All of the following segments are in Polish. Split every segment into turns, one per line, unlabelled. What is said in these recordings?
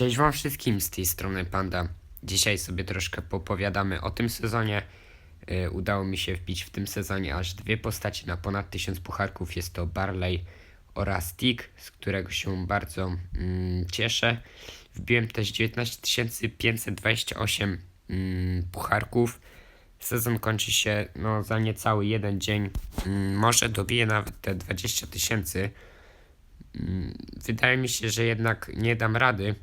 Cześć wam wszystkim, z tej strony Panda. Dzisiaj sobie troszkę popowiadamy o tym sezonie. Yy, udało mi się wbić w tym sezonie aż dwie postaci na ponad 1000 pucharków. Jest to Barley oraz Tick, z którego się bardzo mm, cieszę. Wbiłem też 19 528 mm, pucharków. Sezon kończy się no, za niecały jeden dzień. Mm, może dobiję nawet te 20 tysięcy. Mm, Wydaje mi się, że jednak nie dam rady,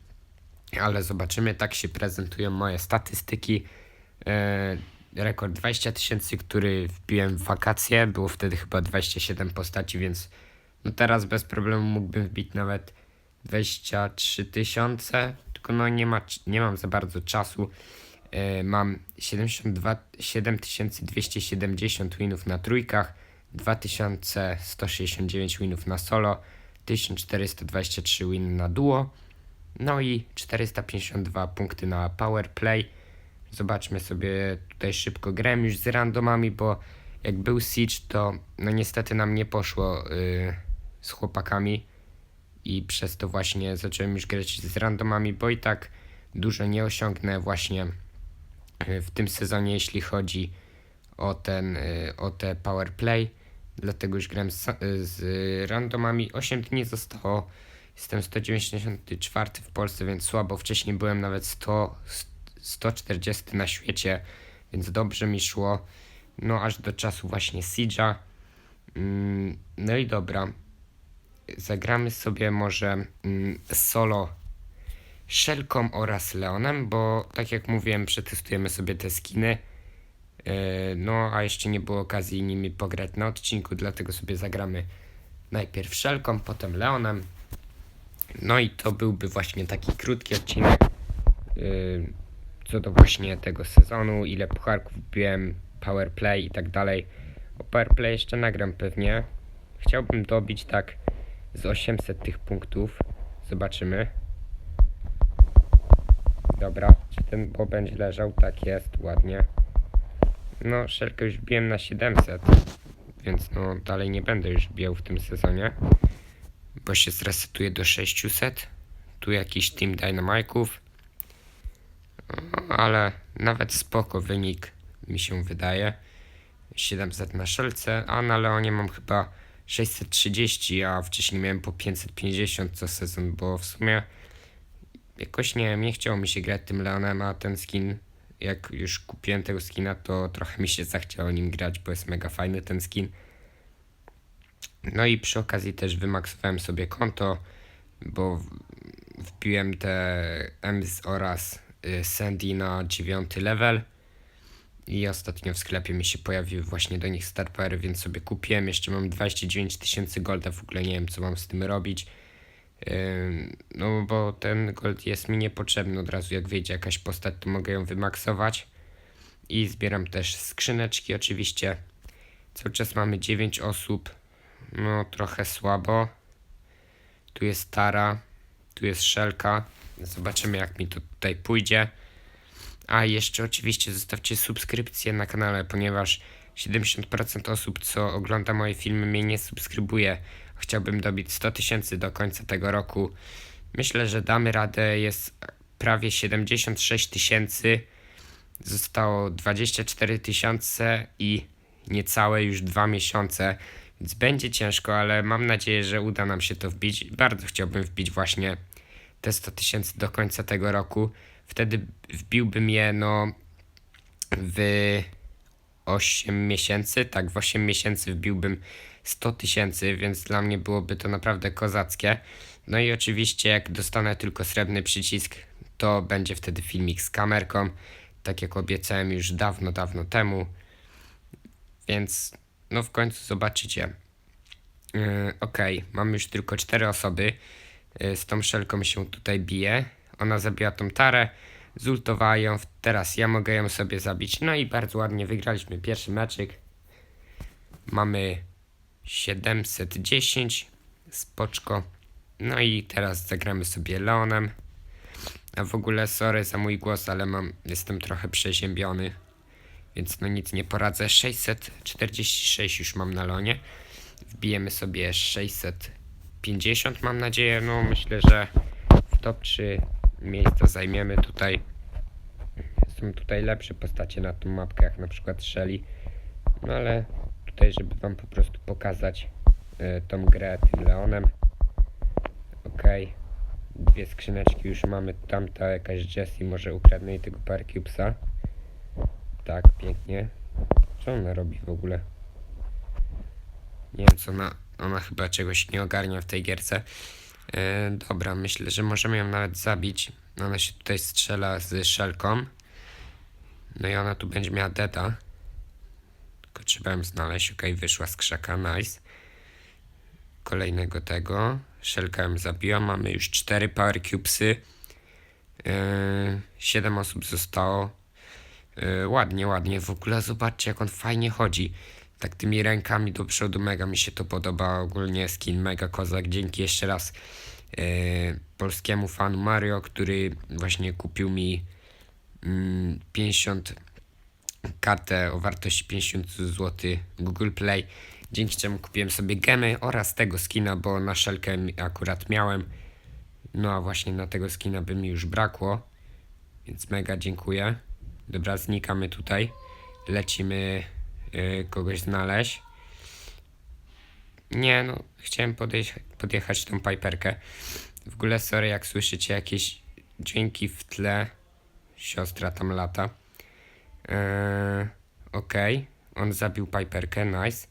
ale zobaczymy. Tak się prezentują moje statystyki. E, rekord 20 tysięcy, który wbiłem w wakacje. Było wtedy chyba 27 postaci, więc no teraz bez problemu mógłbym wbić nawet 23 tysiące. Tylko no nie, ma, nie mam za bardzo czasu. E, mam 72, 7270 winów na trójkach, 2169 winów na solo, 1423 winy na duo, no i 452 punkty na power play. Zobaczmy sobie tutaj szybko grę już z randomami, bo jak był Siege, to no niestety nam nie poszło yy, z chłopakami i przez to właśnie zacząłem już grać z randomami, bo i tak dużo nie osiągnę właśnie y, w tym sezonie, jeśli chodzi o ten, y, o te power play. Dlatego już gram z, z randomami. 8 dni zostało. Jestem 194 w Polsce, więc słabo. Wcześniej byłem nawet 100, 140 na świecie, więc dobrze mi szło. No aż do czasu właśnie Siege'a. Mm, No i dobra. Zagramy sobie może mm, solo Szelką oraz Leonem, bo tak jak mówiłem, przetestujemy sobie te skiny. Yy, No, a jeszcze nie było okazji nimi pograć na odcinku, dlatego sobie zagramy najpierw Szelką, potem Leonem. No i to byłby właśnie taki krótki odcinek yy, co do właśnie tego sezonu, ile pucharków wbiłem, powerplay i tak dalej. O powerplay jeszcze nagram pewnie. Chciałbym dobić tak z 800 tych punktów. Zobaczymy. Dobra, czy ten bo będzie leżał? Tak jest, ładnie. No, szelkę już wbiłem na 700, więc no dalej nie będę już biał w tym sezonie, bo się zresetuje do 600. Tu jakiś Team Dynamike'ów, No, ale nawet spoko wynik mi się wydaje. 700 na szelce, a na Leonie mam chyba 630, a wcześniej miałem po 550 co sezon, bo w sumie jakoś nie nie chciało mi się grać tym Leonem, a ten skin, jak już kupiłem tego skina, to trochę mi się zachciało nim grać, bo jest mega fajny ten skin. No i przy okazji też wymaksowałem sobie konto, bo w- wbiłem te Ems oraz y, Sandy na 9 level. I ostatnio w sklepie mi się pojawiły właśnie do nich Star Powery, więc sobie kupiłem. Jeszcze mam 29 tysięcy golda, w ogóle nie wiem co mam z tym robić. No bo ten gold jest mi niepotrzebny od razu jak wyjdzie jakaś postać to mogę ją wymaksować i zbieram też skrzyneczki oczywiście cały czas mamy 9 osób no trochę słabo tu jest Tara tu jest Szelka zobaczymy jak mi to tutaj pójdzie a jeszcze oczywiście zostawcie subskrypcję na kanale ponieważ 70% osób co ogląda moje filmy mnie nie subskrybuje Chciałbym dobić 100 tysięcy do końca tego roku. Myślę, że damy radę. Jest prawie 76 tysięcy. Zostało 24 tysiące i niecałe już dwa miesiące. Więc będzie ciężko, ale mam nadzieję, że uda nam się to wbić. Bardzo chciałbym wbić właśnie te 100 tysięcy do końca tego roku. Wtedy wbiłbym je no w 8 miesięcy, tak, w 8 miesięcy wbiłbym 100 tysięcy, więc dla mnie byłoby to naprawdę kozackie. No i oczywiście, jak dostanę tylko srebrny przycisk, to będzie wtedy filmik z kamerką, tak jak obiecałem już dawno, dawno temu. Więc no w końcu zobaczycie. Yy, Okej, mam już tylko 4 osoby. Yy, z tą szelką się tutaj bije. Ona zabiła tą tarę, zultowała ją. Teraz ja mogę ją sobie zabić. No i bardzo ładnie wygraliśmy pierwszy meczyk. Mamy 710. Spoczko. No i teraz zagramy sobie Leonem. A w ogóle sorry za mój głos, ale mam, jestem trochę przeziębiony. Więc no nic nie poradzę. 646 już mam na Leonie. Wbijemy sobie 650 mam nadzieję. No myślę, że w top 3 miejsca zajmiemy tutaj. Są tutaj lepsze postacie na tą mapkę, jak na przykład Shelly. No ale tutaj, żeby wam po prostu pokazać y, tą grę tym Leonem. Okej. Dwie skrzyneczki już mamy. Tamta jakaś Jessie, może ukradnę tego Power Cubesa. Tak, pięknie. Co ona robi w ogóle? Nie wiem, co ona... Ona chyba czegoś nie ogarnia w tej gierce. E, dobra, myślę, że możemy ją nawet zabić. Ona się tutaj strzela z szelką. No i ona tu będzie miała deda. Tylko trzeba ją znaleźć. Okej, wyszła z krzaka, nice. Kolejnego tego. Szelka ją zabiła. Mamy już cztery power cubesy. Yy, siedem osób zostało. Yy, ładnie, ładnie. W ogóle zobaczcie, jak on fajnie chodzi. Tak tymi rękami do przodu, mega mi się to podoba. Ogólnie skin mega kozak. Dzięki jeszcze raz yy, polskiemu fanu Mario, który właśnie kupił mi mm, 50 kartę o wartości 50 zł Google Play, dzięki czemu kupiłem sobie gemy oraz tego skina, bo na szelkę akurat miałem. No a właśnie na tego skina by mi już brakło, więc mega dziękuję. Dobra, znikamy tutaj. Lecimy y, kogoś znaleźć. Nie, no, chciałem podejść, podjechać tą piperkę. W ogóle, sorry, jak słyszycie jakieś dźwięki w tle. Siostra tam lata. Eee, Okej, on zabił Piperkę, nice.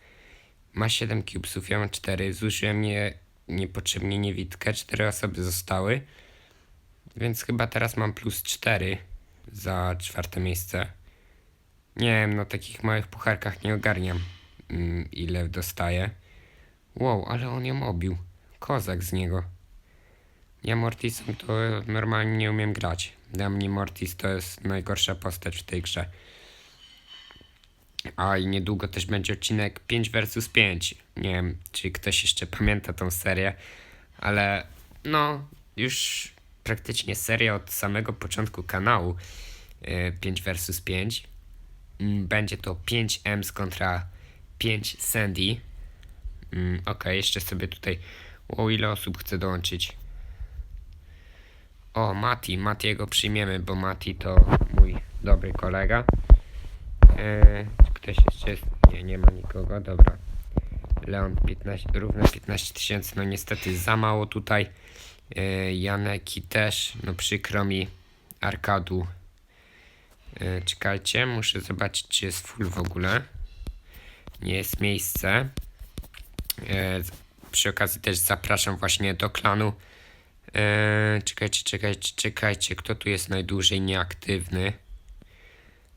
Ma 7 cubesów, ja mam 4. Zużyłem nie, niepotrzebnie niewidkę, 4 osoby zostały. Więc chyba teraz mam plus 4 za czwarte miejsce. Nie wiem, no takich małych pucharkach nie ogarniam, mm, ile dostaję. Wow, ale on ją obił. Kozak z niego. Ja Mortisem to normalnie nie umiem grać. Dla mnie Mortis to jest najgorsza postać w tej grze. A i niedługo też będzie odcinek 5 vs 5. Nie wiem, czy ktoś jeszcze pamięta tą serię, ale no, już praktycznie seria od samego początku kanału y, 5 vs 5. Mm, Będzie to 5 M's kontra 5 Sandy. Mm, Okej, jeszcze sobie tutaj. O, ile osób chce dołączyć? O, Mati, Matiego przyjmiemy, bo Mati to mój dobry kolega. Eee, ktoś jeszcze jest? Nie, nie ma nikogo, dobra. Leon 15, równe 15 tysięcy, no niestety za mało tutaj. Eee, Janeki też, no przykro mi. Arkadu. Eee, czekajcie, muszę zobaczyć, czy jest full w ogóle. Nie jest miejsce. Z- przy okazji też zapraszam właśnie do klanu. Czekajcie, czekajcie, czekajcie, kto tu jest najdłużej nieaktywny?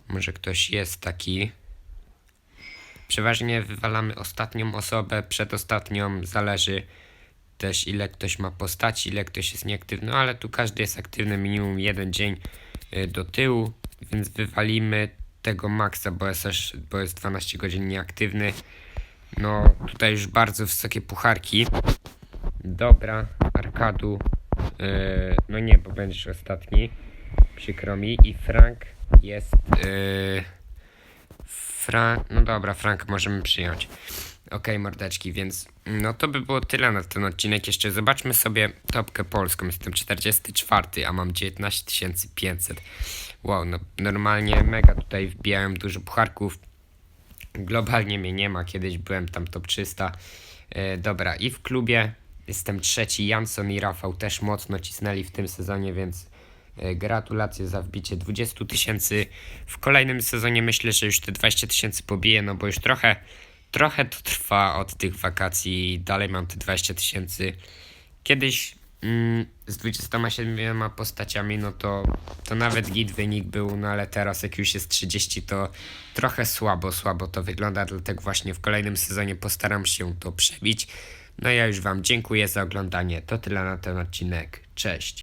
Może ktoś jest taki. Przeważnie wywalamy ostatnią osobę, przedostatnią, zależy też ile ktoś ma postaci, ile ktoś jest nieaktywny, no ale tu każdy jest aktywny minimum jeden dzień y, do tyłu, więc wywalimy tego maksa, bo jest, też, bo jest 12 godzin nieaktywny. No tutaj już bardzo wysokie pucharki. Dobra, Arkadu. Yy, no nie, bo będziesz ostatni. Przykro mi. I Frank jest. Yy, Frank. No dobra, Frank możemy przyjąć. Okej, mordeczki, więc no to by było tyle na ten odcinek. Jeszcze zobaczmy sobie topkę polską. Jestem 44, a mam 19 500. Wow, no normalnie mega tutaj wbijałem dużo pucharków. Globalnie mnie nie ma, kiedyś byłem tam top 300. E, dobra, i w klubie jestem trzeci. Janson i Rafał też mocno cisnęli w tym sezonie, więc e, gratulacje za wbicie 20 tysięcy. W kolejnym sezonie myślę, że już te 20 tysięcy pobiję, no bo już trochę, trochę to trwa od tych wakacji dalej mam te 20 tysięcy. Kiedyś mm, z 27 postaciami, no to, to nawet git wynik był, no ale teraz jak już jest 30, to trochę słabo, słabo to wygląda, dlatego właśnie w kolejnym sezonie postaram się to przebić. No ja już Wam dziękuję za oglądanie. To tyle na ten odcinek. Cześć.